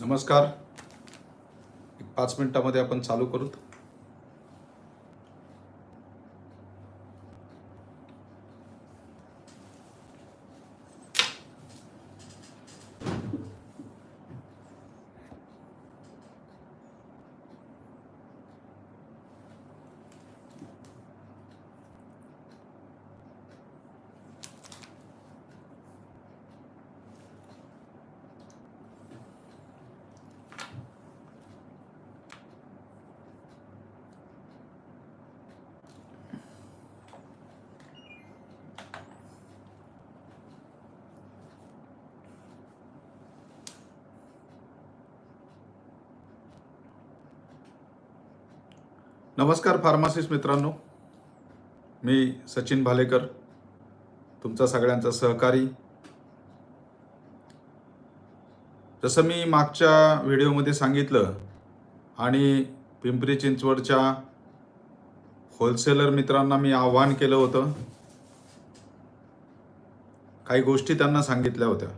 नमस्कार. एक पाच मिनटामध्ये आपण चालू करूत. नमस्कार फार्मासिस्ट मित्रांनो. मी सचिन भालेकर तुमचा सगळ्यांचा सहकारी. जसं मी मागच्या व्हिडिओमध्ये सांगितलं आणि पिंपरी चिंचवडच्या होलसेलर मित्रांना मी आव्हान केलं होतं. काही गोष्टी त्यांना सांगितल्या होत्या.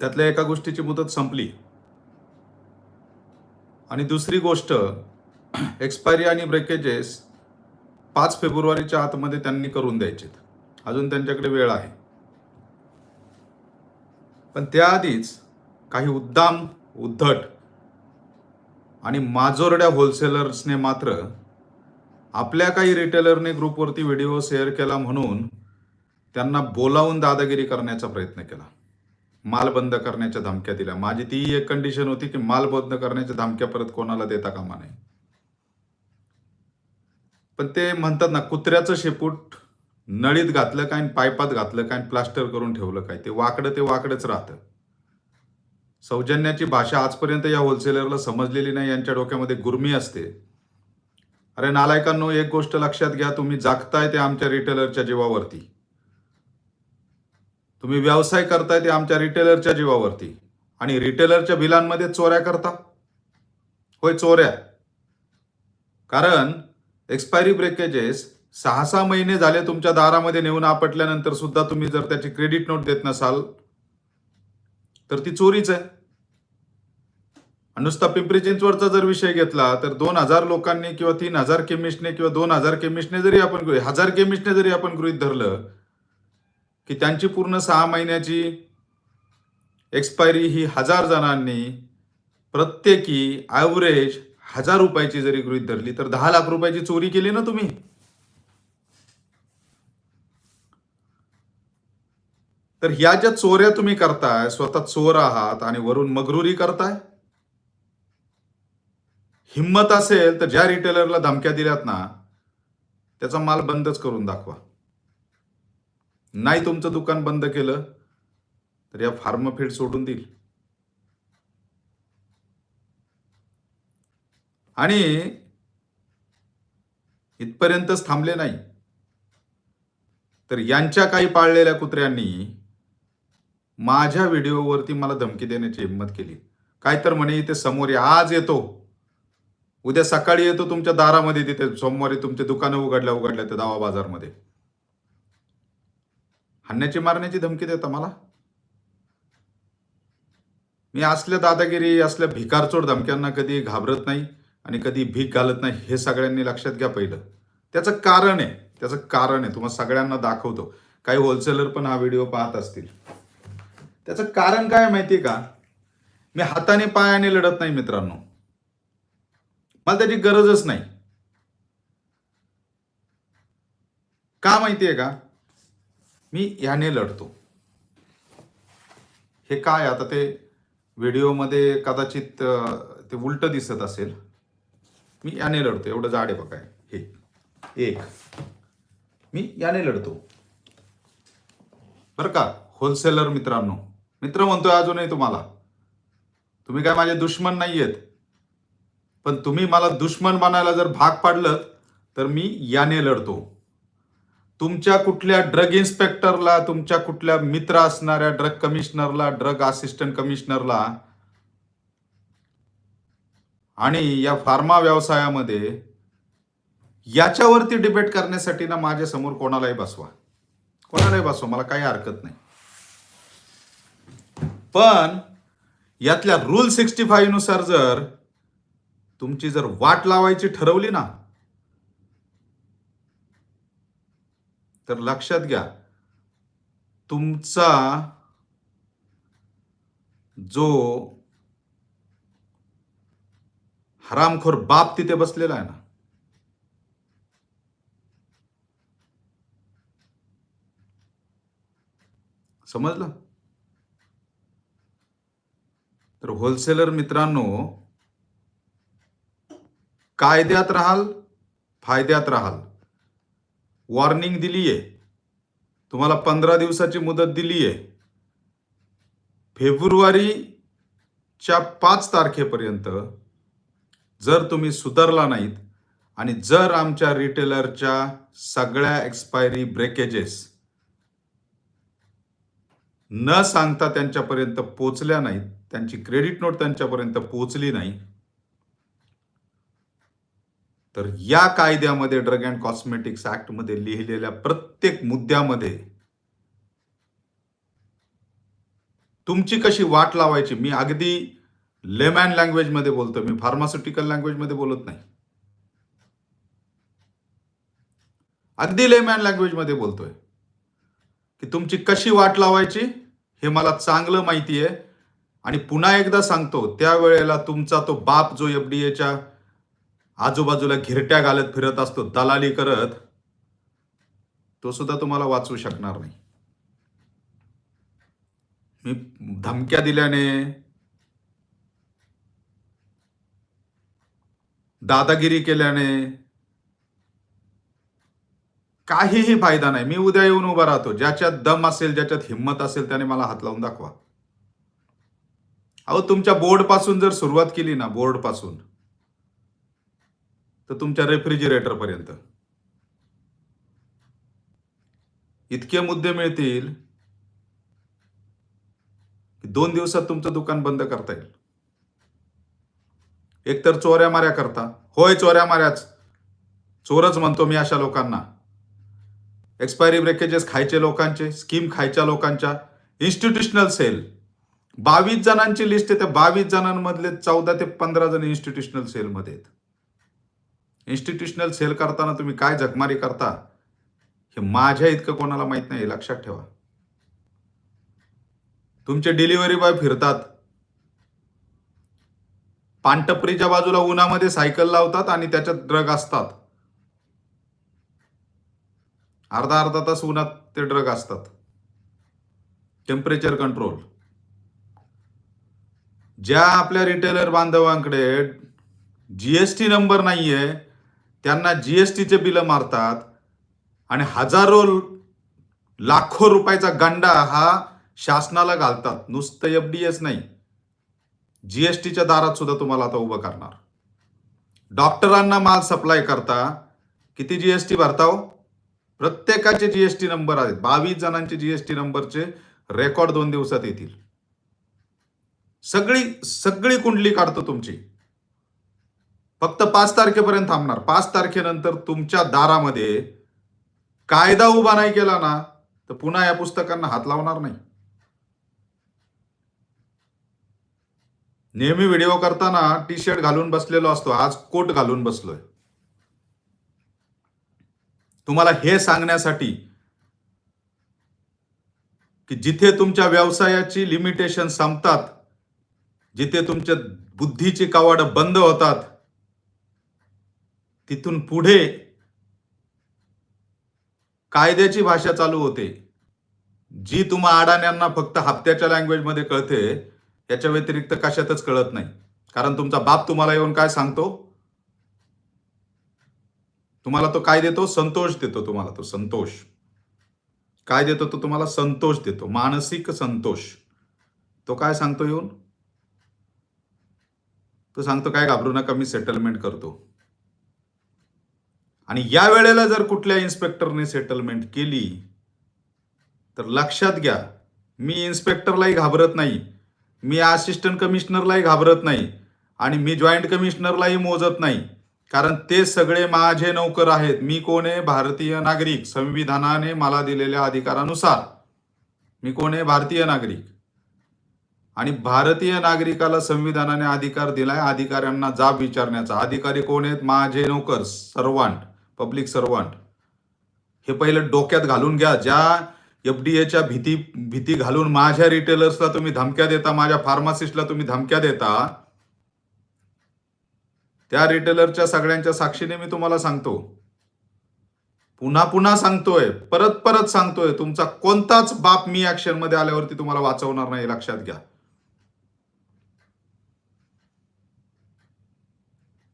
त्यातल्या एका गोष्टीची मुदत संपली. आणि दुसरी गोष्ट एक्सपायरी आणि ब्रेकेजेस पाच फेब्रुवारीच्या आतमध्ये त्यांनी करून द्यायचेत. अजून त्यांच्याकडे वेळ आहे. पण त्याआधीच काही उद्दाम उद्धट आणि माजोरड्या होलसेलर्सने मात्र आपल्या काही रिटेलरने ग्रुपवरती व्हिडिओ शेअर केला म्हणून त्यांना बोलावून दादागिरी करण्याचा प्रयत्न केला. माल बंद करण्याच्या धमक्या दिल्या. माझी ती एक कंडिशन होती की माल बंद करण्याच्या धमक्या परत कोणाला देता कामा नये. पण ते म्हणतात ना कुत्र्याचं शेपूट नळीत घातलं काय पायपात घातलं काय प्लास्टर करून ठेवलं काय? ते वाकडं ते वाकडंच राहतं. सौजन्याची भाषा आजपर्यंत या होलसेलरला समजलेली नाही. यांच्या डोक्यामध्ये गुर्मी असते. अरे नालायकांनो एक गोष्ट लक्षात घ्या. तुम्ही जागताय ते आमच्या रिटेलरच्या जीवावरती. तुम्ही व्यवसाय करताय ते आमच्या रिटेलरच्या जीवावरती. आणि रिटेलरच्या बिलांमध्ये चोऱ्या करता. होय चोऱ्या. कारण एक्सपायरी ब्रेकेजेस सहा सहा महिने झाले तुमच्या दारामध्ये नेऊन आपटल्यानंतर सुद्धा तुम्ही जर त्याची क्रेडिट नोट देत नसाल तर ती चोरीच आहे. नुसता पिंपरी चिंचवडचा जर विषय घेतला तर दोन हजार लोकांनी किंवा तीन हजार केमिस्टने किंवा दोन हजार केमिस्टने जरी आपण गृही- हजार केमिस्टने जरी आपण गृहित धरलं की त्यांची पूर्ण सहा महिन्याची एक्सपायरी ही हजार जणांनी प्रत्येकी ॲव्हरेज हजार रुपयाची जरी गृहित धरली तर दहा लाख रुपयाची चोरी केली ना तुम्ही? तर ह्या ज्या चोऱ्या तुम्ही करताय स्वतः चोर आहात आणि वरून मगरुरी करताय? हिंमत असेल तर ज्या रिटेलरला धमक्या दिल्यात ना त्याचा माल बंदच करून दाखवा. नाही तुमचं दुकान बंद केलं तर या फार्मफीड सोडून देईल. आणि इथपर्यंतच थांबले नाही. तर यांच्या काही पाळलेल्या कुत्र्यांनी माझ्या व्हिडिओवरती मला धमकी देण्याची हिंमत केली. काय तर म्हणे इथे समोर आज येतो. उद्या सकाळी येतो तुमच्या दारामध्ये तिथे सोमवारी तुमचे दुकानं उघडल्या उघडल्या त्या दावा बाजारमध्ये. हाणण्याची मारण्याची धमकी देता मला? मी असल्या दादागिरी असल्या भिकारचोड धमक्यांना कधी घाबरत नाही आणि कधी भीक घालत नाही हे सगळ्यांनी लक्षात घ्या पहिलं. त्याचं कारण आहे त्याचं कारण आहे. तुम्हाला सगळ्यांना दाखवतो. काही होलसेलर पण हा व्हिडिओ पाहत असतील. त्याचं कारण काय आहे माहितीये का? मी हाताने पायाने लढत नाही मित्रांनो. मला त्याची गरजच नाही. का माहितीये का? मी ह्याने लढतो. हे काय आता ते व्हिडिओमध्ये कदाचित ते उलट दिसत असेल. मी याने लढतो. एवढं जाड आहे बघाय हे. एक. मी याने लढतो. बरं का? होलसेलर मित्रांनो. मित्र म्हणतोय अजूनही तुम्हाला. तुम्ही काय माझे दुश्मन नाही आहेत पण तुम्ही मला दुश्मन बनायला जर भाग पाडलं तर मी याने लढतो. तुमच्या कुठल्या ड्रग इन्स्पेक्टरला तुमच्या कुठल्या मित्र असणाऱ्या ड्रग कमिशनरला ड्रग असिस्टंट कमिशनरला आणि या फार्मा व्यवसायामध्ये याच्यावरती डिबेट करण्यासाठी ना माझ्यासमोर कोणालाही बसवा. कोणालाही बसवा मला काही हरकत नाही. पण यातल्या रूल सिक्स्टी फाईव्हनुसार जर तुमची जर वाट लावायची ठरवली ना तर लक्षात घ्या तुमचा जो हरामखोर बाप तिथे बसलेला आहे ना समजलं? तर होलसेलर मित्रांनो कायद्यात राहाल फायद्यात राहाल. वॉर्निंग दिली आहे. तुम्हाला पंधरा दिवसाची मुदत दिली आहे. फेब्रुवारीच्या पाच तारखेपर्यंत जर तुम्ही सुधारला नाहीत आणि जर आमच्या रिटेलरच्या सगळ्या एक्सपायरी ब्रेकेजेस न सांगता त्यांच्यापर्यंत पोचल्या नाहीत त्यांची क्रेडिट नोट त्यांच्यापर्यंत पोचली नाही तर या कायद्यामध्ये ड्रग अँड कॉस्मेटिक्स ऍक्टमध्ये लिहिलेल्या प्रत्येक मुद्द्यामध्ये तुमची कशी वाट लावायची? मी अगदी लेमॅन लँग्वेजमध्ये बोलतो मी फार्मास्युटिकल लँग्वेजमध्ये बोलत नाही. अगदी लेमॅन लँग्वेजमध्ये बोलतोय. की तुमची कशी वाट लावायची हे मला चांगलं माहिती आहे. आणि पुन्हा एकदा सांगतो त्यावेळेला तुमचा तो बाप जो एफडीएच्या डी आजूबाजूला घिरट्या घालत फिरत असतो दलाली करत तो सुद्धा तुम्हाला वाचवू शकणार नाही. मी धमक्या दिल्याने दादागिरी केल्याने काहीही फायदा नाही. मी उद्या येऊन उभा राहतो. ज्याच्यात दम असेल ज्याच्यात हिंमत असेल त्याने मला हात लावून दाखवा. अहो तुमच्या बोर्डपासून जर सुरुवात केली ना बोर्डपासून तर तुमच्या रेफ्रिजरेटर पर्यंत इतके मुद्दे मिळतील की दोन दिवसात तुमचं दुकान बंद करता येईल. एकतर चोऱ्या माऱ्या करता. होय चोऱ्या माऱ्याच. चोरच म्हणतो मी अशा लोकांना. एक्सपायरी ब्रेकेजेस खायचे लोकांचे स्कीम खायच्या लोकांच्या. इन्स्टिट्यूशनल सेल बावीस जणांची लिस्ट आहे त्या बावीस जणांमधले चौदा ते पंधरा जण इन्स्टिट्यूशनल सेलमध्ये आहेत. इन्स्टिट्यूशनल सेल करताना तुम्ही काय जगमारी करता? हे माझ्या इतकं कोणाला माहीत नाही लक्षात ठेवा. तुमचे डिलिव्हरी बॉय फिरतात. पानटपरीच्या बाजूला उन्हामध्ये सायकल लावतात आणि त्याच्यात ड्रग असतात. अर्धा अर्धा तास उन्हात ते ड्रग असतात. टेम्परेचर कंट्रोल ज्या आपल्या रिटेलर बांधवांकडे जीएसटी नंबर नाहीये त्यांना जीएसटीचे बिलं मारतात आणि हजारो लाखो रुपयाचा गंडा हा शासनाला घालतात. नुसतं एफ डी एस नाही. जीएसटीच्या दारात सुद्धा तुम्हाला आता उभं करणार. डॉक्टरांना माल सप्लाय करता. किती जीएसटी भरता हो प्रत्येकाचे जीएसटी नंबर आहेत. बावीस जणांचे जीएसटी नंबरचे रेकॉर्ड दोन दिवसात येतील. सगळी सगळी कुंडली काढतो तुमची. फक्त पाच तारखेपर्यंत थांबणार. पाच तारखेनंतर तुमच्या दारामध्ये कायदा उभा नाही केला ना तर पुन्हा या पुस्तकांना हात लावणार नाही. नेहमी व्हिडिओ करताना टी शर्ट घालून बसलेलो असतो. आज कोट घालून बसलोय. तुम्हाला हे सांगण्यासाठी की जिथे तुमच्या व्यवसायाची लिमिटेशन संपतात जिथे तुमच्या बुद्धीची कवाड बंद होतात तिथून पुढे कायद्याची भाषा चालू होते. जी तुम्हा अडाण्यांना फक्त हप्त्याच्या लँग्वेजमध्ये कळते याच्या व्यतिरिक्त कशातच कळत नाही. कारण तुमचा बाप तुम्हाला येऊन काय सांगतो? तुम्हाला तो काय देतो? संतोष देतो तुम्हाला तो संतोष. काय देतो तो तुम्हाला? संतोष देतो. मानसिक संतोष. तो काय सांगतो येऊन? तो सांगतो काय घाबरू नका मी सेटलमेंट करतो. आणि या वेळेला जर कुठल्या इन्स्पेक्टरने सेटलमेंट केली तर लक्षात घ्या मी इन्स्पेक्टरलाही घाबरत नाही मी असिस्टंट कमिशनरलाही घाबरत नाही आणि मी जॉईंट कमिशनरलाही मोजत नाही कारण ते सगळे माझे नौकर आहेत. मी कोण आहे? भारतीय नागरिक. संविधानाने मला दिलेल्या अधिकारानुसार मी कोण आहे? भारतीय नागरिक. आणि भारतीय नागरिकाला संविधानाने अधिकार दिलाय अधिकाऱ्यांना जाब विचारण्याचा. अधिकारी कोण आहेत? माझे नोकर सर्वांट पब्लिक सर्वंट. हे पहिलं डोक्यात घालून घ्या. ज्या एफ डी एच्या भीती भीती घालून माझ्या रिटेलर्सला तुम्ही धमक्या देता माझ्या फार्मासिस्टला तुम्ही धमक्या देता त्या रिटेलरच्या सगळ्यांच्या साक्षीने मी तुम्हाला सांगतो. पुन्हा पुन्हा सांगतोय परत परत सांगतोय तुमचा कोणताच बाप मी ऍक्शनमध्ये आल्यावरती तुम्हाला वाचवणार नाही लक्षात घ्या.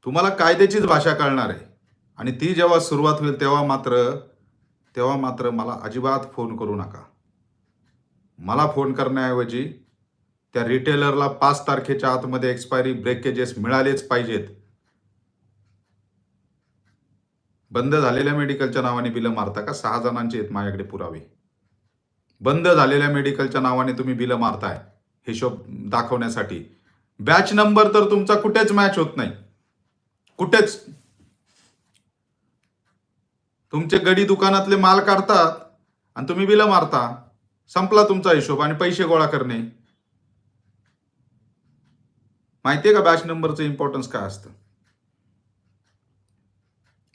तुम्हाला कायद्याचीच भाषा कळणार आहे. आणि ती जेव्हा सुरुवात होईल तेव्हा मात्र तेव्हा मात्र मला अजिबात फोन करू नका. मला फोन करण्याऐवजी त्या रिटेलरला पाच तारखेच्या आतमध्ये एक्सपायरी ब्रेकेजेस मिळालेच पाहिजेत. बंद झालेल्या मेडिकलच्या नावाने बिलं मारता का? सहा जणांचे आहेत माझ्याकडे पुरावे. बंद झालेल्या मेडिकलच्या नावाने तुम्ही बिलं मारताय हिशोब दाखवण्यासाठी. बॅच नंबर तर तुमचा कुठेच मॅच होत नाही. कुठेच. तुमचे गडी दुकानातले माल काढतात आणि तुम्ही बिलं मारता. संपला तुमचा हिशोब आणि पैसे गोळा करणे. माहितीये का बॅच नंबरचं इम्पॉर्टन्स काय असतं?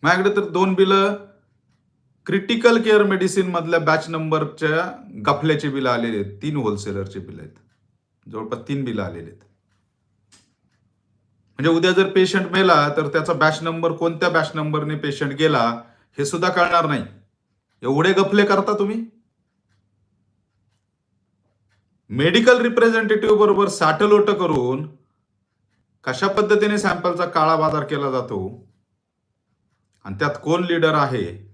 माझ्याकडे तर दोन बिलं क्रिटिकल केअर मेडिसिन मधल्या बॅच नंबरच्या गफल्याचे बिलं आलेले आहेत. तीन होलसेलरचे बिलं आहेत. जवळपास तीन बिलं आलेले आहेत. म्हणजे उद्या जर पेशंट मेला तर त्याचा बॅच नंबर कोणत्या बॅच नंबरने पेशंट गेला हे सुद्धा कळणार नाही. एवढे गफले करता तुम्ही? मेडिकल रिप्रेझेंटेटिव्ह बरोबर साठलोट करून कशा पद्धतीने सॅम्पलचा काळा बाजार केला जातो? आणि त्यात कोण लीडर आहे?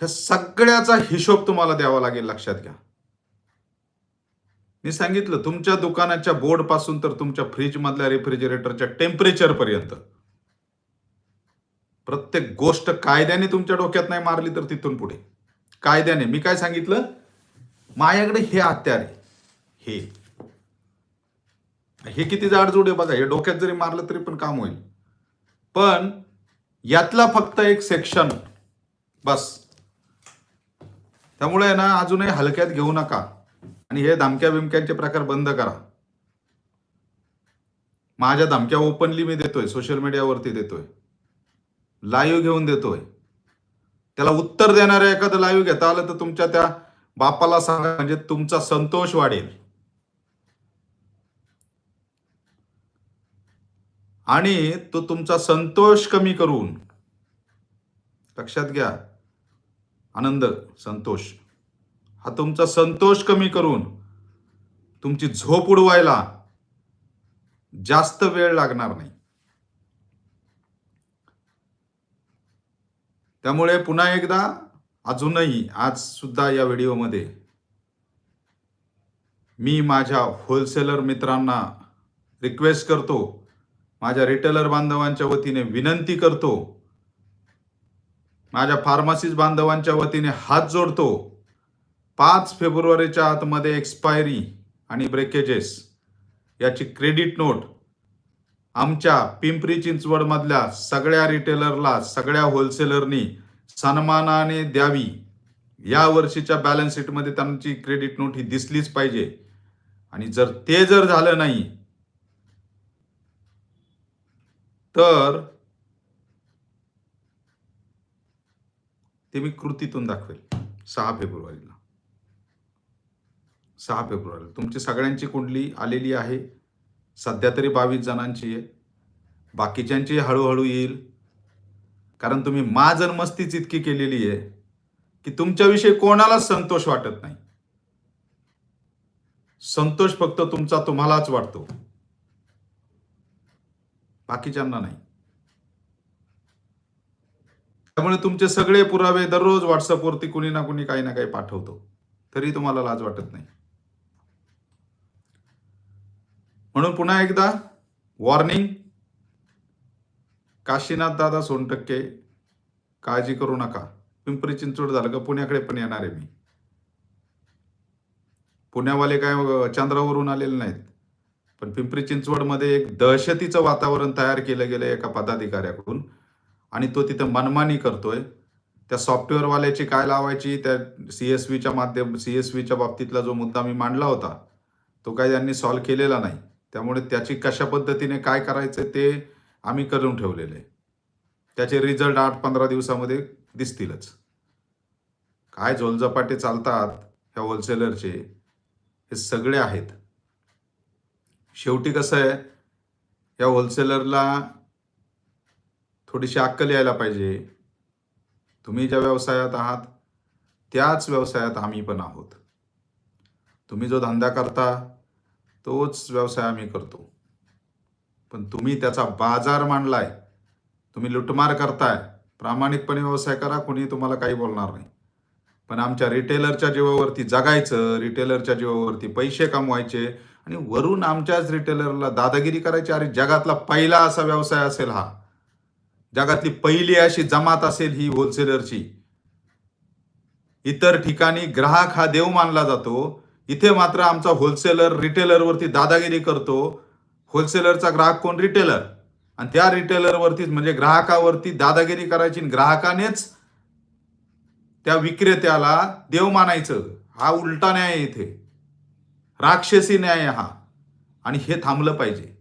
ह्या सगळ्याचा हिशोब तुम्हाला द्यावा लागेल लक्षात घ्या. मी सांगितलं तुमच्या दुकानाच्या बोर्डपासून तर तुमच्या फ्रीज मधल्या रेफ्रिजरेटरच्या टेम्परेचर पर्यंत. प्रत्येक गोष्ट कायद्याने तुमच्या डोक्यात नाही मारली तर तिथून पुढे. कायद्याने. मी काय सांगितलं? माझ्याकडे हे हत्यार आहे. हे. हे किती जाडजूड आहे बघा. हे डोक्यात जरी मारलं तरी पण काम होईल. पण यातला फक्त एक सेक्शन बस. त्यामुळे ना अजूनही हलक्यात घेऊ नका. आणि हे धमक्या बिमक्यांचे प्रकार बंद करा. माझ्या धमक्या ओपनली मी देतोय. सोशल मीडियावरती देतोय. लाईव्ह घेऊन देतोय. त्याला उत्तर देणाऱ्या एखादं लाईव्ह घेता आलं तर तुमच्या त्या बापाला सांगा म्हणजे तुमचा संतोष वाढेल. आणि तो तुमचा संतोष कमी करून लक्षात घ्या आनंद संतोष हा तुमचा संतोष कमी करून तुमची झोप उडवायला जास्त वेळ लागणार नाही. त्यामुळे पुन्हा एकदा अजूनही आज सुद्धा या व्हिडिओमध्ये मी माझ्या होलसेलर मित्रांना रिक्वेस्ट करतो माझ्या रिटेलर बांधवांच्या वतीने विनंती करतो माझ्या फार्मसीज बांधवांच्या वतीने हात जोडतो पाच फेब्रुवारीच्या आतमध्ये एक्सपायरी आणि ब्रेकेजेस याची क्रेडिट नोट आमच्या पिंपरी चिंचवड मधल्या सगळ्या रिटेलरला सगळ्या होलसेलरनी सन्मानाने द्यावी. या वर्षीच्या बॅलन्स शीटमध्ये त्यांची क्रेडिट नोट ही दिसलीच पाहिजे. आणि जर ते जर झालं नाही तर ते मी कृतीतून दाखवेल. सहा फेब्रुवारीला. सहा फेब्रुवारीला. तुमची सगळ्यांची कुंडली आलेली आहे. सध्या तरी बावीस जणांची आहे. बाकीच्यांची हळूहळू येईल. कारण तुम्ही मा जन्मस्तीच इतकी केलेली आहे की तुमच्याविषयी कोणालाच संतोष वाटत नाही. संतोष फक्त तुमचा तुम्हालाच वाटतो. बाकीच्यांना नाही. त्यामुळे तुमचे सगळे पुरावे दररोज व्हॉट्सअपवरती कुणी ना कुणी काही ना काही पाठवतो. तरी तुम्हाला लाज वाटत नाही. म्हणून पुन्हा एकदा वॉर्निंग काशीनाथ दादा सोनटक्के काळजी करू नका. पिंपरी चिंचवड झालं का पुण्याकडे पण येणार आहे मी. पुण्यावाले काय चंद्रावरून आलेले नाहीत. पण पिंपरी चिंचवडमध्ये एक दहशतीचं वातावरण तयार केलं गेलं एका पदाधिकाऱ्याकडून. आणि तो तिथं मनमानी करतोय. त्या सॉफ्टवेअरवाल्याची काय लावायची त्या सी एस व्हीच्या माध्यम सी एस व्हीच्या बाबतीतला जो मुद्दा मी मांडला होता तो काय त्यांनी सॉल्व्ह केलेला नाही. त्यामुळे त्याची कशा पद्धतीने काय करायचं ते आम्ही करून ठेवलेले आहे. त्याचे रिझल्ट आठ पंधरा दिवसामध्ये दिसतीलच. काय झोलझपाटे चालतात ह्या होलसेलरचे हे सगळे आहेत. शेवटी कसं आहे या होलसेलरला थोडीशी अक्कल यायला पाहिजे. तुम्ही ज्या व्यवसायात आहात त्याच व्यवसायात आम्ही पण आहोत. तुम्ही जो धंदा करता तोच व्यवसाय आम्ही करतो. पण तुम्ही त्याचा बाजार मांडलाय. तुम्ही लुटमार करताय. प्रामाणिकपणे व्यवसाय करा कोणी तुम्हाला काही बोलणार नाही. पण आमच्या रिटेलरच्या जीवावरती जगायचं रिटेलरच्या जीवावरती पैसे कमवायचे आणि वरून आमच्याच रिटेलरला दादागिरी करायची. अरे जगातला पहिला असा व्यवसाय असेल हा. जगातली पहिली अशी जमात असेल ही होलसेलरची इतर ठिकाणी ग्राहक हा देव मानला जातो. इथे मात्र आमचा होलसेलर रिटेलरवरती दादागिरी करतो. होलसेलरचा ग्राहक कोण? रिटेलर आणि त्या रिटेलरवरतीच म्हणजे ग्राहकावरती दादागिरी करायची आणि ग्राहकानेच त्या विक्रेत्याला देव मानायचं. हा उलटा न्याय आहे इथे. राक्षसी न्याय हा. आणि हे थांबलं पाहिजे.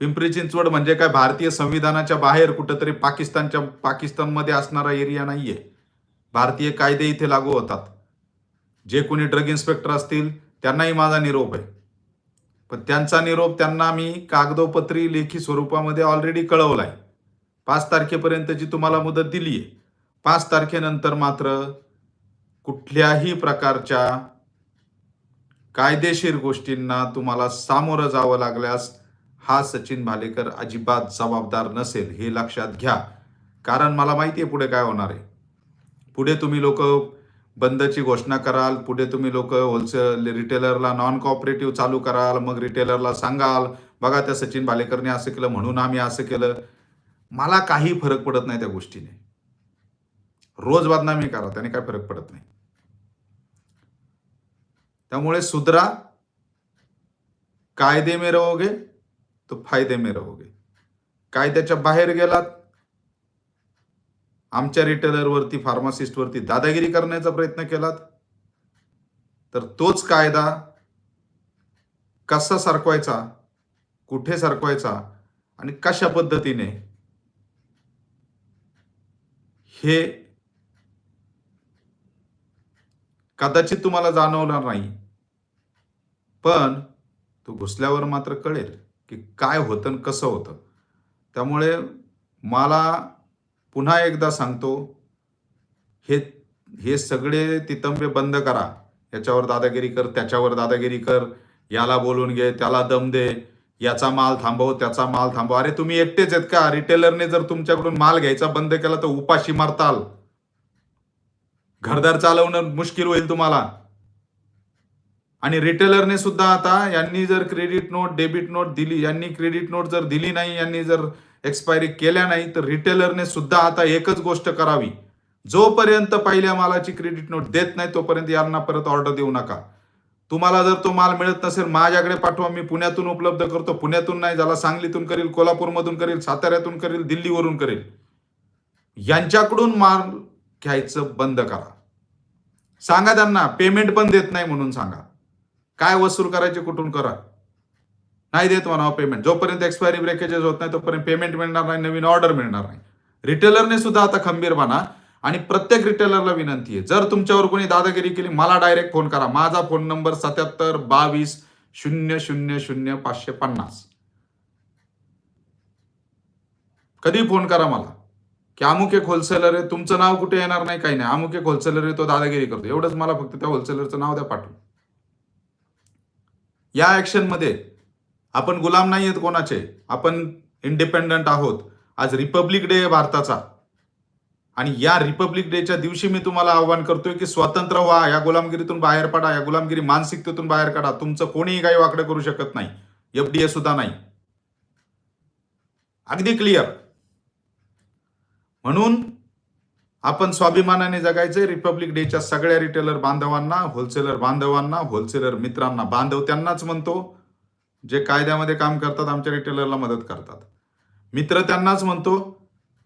पिंपरी चिंचवड म्हणजे काय? भारतीय संविधानाच्या बाहेर कुठंतरी पाकिस्तानच्या पाकिस्तानमध्ये असणारा एरिया नाहीये. भारतीय कायदे इथे लागू होतात. जे कोणी ड्रग इन्स्पेक्टर असतील त्यांनाही माझा निरोप आहे. पण त्यांचा निरोप त्यांना मी कागदोपत्री लेखी स्वरूपामध्ये ऑलरेडी कळवलाय पाच तारखेपर्यंतची तुम्हाला मुदत दिली आहे. पाच तारखेनंतर मात्र कुठल्याही प्रकारच्या कायदेशीर गोष्टींना तुम्हाला सामोरं जावं लागल्यास हा सचिन भालेकर अजिबात जबाबदार नसेल हे लक्षात घ्या. कारण मला माहिती आहे पुढे काय होणार आहे. पुढे तुम्ही लोक बंदची घोषणा कराल पुढे तुम्ही लोक होलसेल रिटेलरला नॉन कॉपरेटिव्ह चालू कराल मग रिटेलरला सांगाल बघा त्या सचिन भालेकरने असं केलं म्हणून आम्ही असं केलं. मला काही फरक पडत नाही त्या गोष्टीने. रोज बदनामी करा त्याने काय फरक पडत नाही. त्यामुळे सुधरा कायदे मे रहोगे तो फायदे मे रहोगे कायद्याच्या बाहेर गेलात आमच्या रिटेलरवरती फार्मासिस्टवरती दादागिरी करण्याचा प्रयत्न केलात? तर तोच कायदा कसा सरकवायचा कुठे सरकवायचा आणि कशा पद्धतीने हे कदाचित तुम्हाला जाणवणार नाही पण तो घुसल्यावर मात्र कळेल की काय होतं कसं होतं. त्यामुळे मला पुन्हा एकदा सांगतो हे हे सगळे तितंबे बंद करा. याच्यावर दादागिरी कर त्याच्यावर दादागिरी कर याला बोलून घे त्याला दम दे याचा माल थांबव त्याचा माल थांबव. अरे तुम्ही एकटेच आहेत का? रिटेलरने जर तुमच्याकडून माल घ्यायचा बंद केला तर उपाशी मारताल. घरदार चालवणं मुश्किल होईल तुम्हाला. आणि रिटेलरने सुद्धा आता यांनी जर क्रेडिट नोट डेबिट नोट दिली यांनी क्रेडिट नोट जर दिली नाही यांनी जर एक्सपायरी केल्या नाही तर रिटेलरने सुद्धा आता एकच गोष्ट करावी. जोपर्यंत पहिल्या मालाची क्रेडिट नोट देत नाही तोपर्यंत यांना परत ऑर्डर देऊ नका. तुम्हाला जर तो माल मिळत नसेल माझ्याकडे पाठवा मी पुण्यातून उपलब्ध करतो. पुण्यातून नाही ज्याला सांगलीतून करील कोल्हापूरमधून करील साताऱ्यातून करील दिल्लीवरून करेल. यांच्याकडून माल घ्यायचं बंद करा. सांगा त्यांना पेमेंट पण देत नाही म्हणून सांगा. काय वसूल करायचे कुठून करा? नाही देत म्हणा पेमेंट जोपर्यंत एक्सपायरी ब्रेकेजेस होत नाही तोपर्यंत पेमेंट मिळणार नाही नवीन ऑर्डर मिळणार नाही. रिटेलरने सुद्धा आता खंबीर बना आणि प्रत्येक रिटेलरला विनंती आहे. जर तुमच्यावर कोणी दादागिरी केली मला डायरेक्ट फोन करा. माझा फोन नंबर सत्याहत्तर बावीस शून्य शून्य शून्य पाचशे पन्नास. कधी फोन करा मला. की अमुक एक होलसेलर आहे तुमचं नाव कुठे येणार नाही काही नाही. अमुक एक होलसेलर आहे तो दादागिरी करतो. एवढंच मला फक्त त्या होलसेलरचं नाव द्या पाठवून या ऍक्शनमध्ये आपण गुलाम नाही आहेत कोणाचे? आपण इंडिपेंडंट आहोत. आज रिपब्लिक डे आहे भारताचा. आणि या रिपब्लिक डेच्या दिवशी मी तुम्हाला आव्हान करतोय की स्वतंत्र व्हा या गुलामगिरीतून बाहेर पडा या गुलामगिरी मानसिकतेतून बाहेर काढा. तुमचं कोणीही काही वाकडं करू शकत नाही. एफडीए सुद्धा नाही. अगदी क्लिअर म्हणून आपण स्वाभिमानाने जगायचे रिपब्लिक डेच्या सगळ्या रिटेलर बांधवांना होलसेलर बांधवांना होलसेलर मित्रांना बांधव त्यांनाच म्हणतो. जे कायद्यामध्ये काम करतात आमच्या रिटेलरला मदत करतात. मित्र त्यांनाच म्हणतो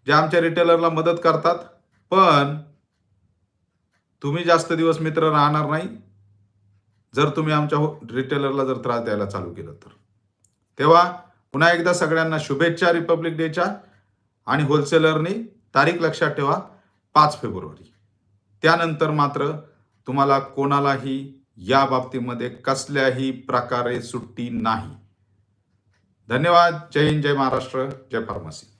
जे आमच्या रिटेलरला मदत करतात पण तुम्ही जास्त दिवस मित्र राहणार नाही. जर तुम्ही आमच्या हो, रिटेलरला जर त्रास द्यायला चालू केलं तर. तेव्हा पुन्हा एकदा सगळ्यांना शुभेच्छा रिपब्लिक डेच्या आणि होलसेलरनी तारीख लक्षात ठेवा पाच फेब्रुवारी. त्यानंतर मात्र तुम्हाला कोणालाही या बाबतीमध्ये कसल्याही प्रकारे सुट्टी नाही. धन्यवाद. जय हिंद जय महाराष्ट्र जय फार्मसी.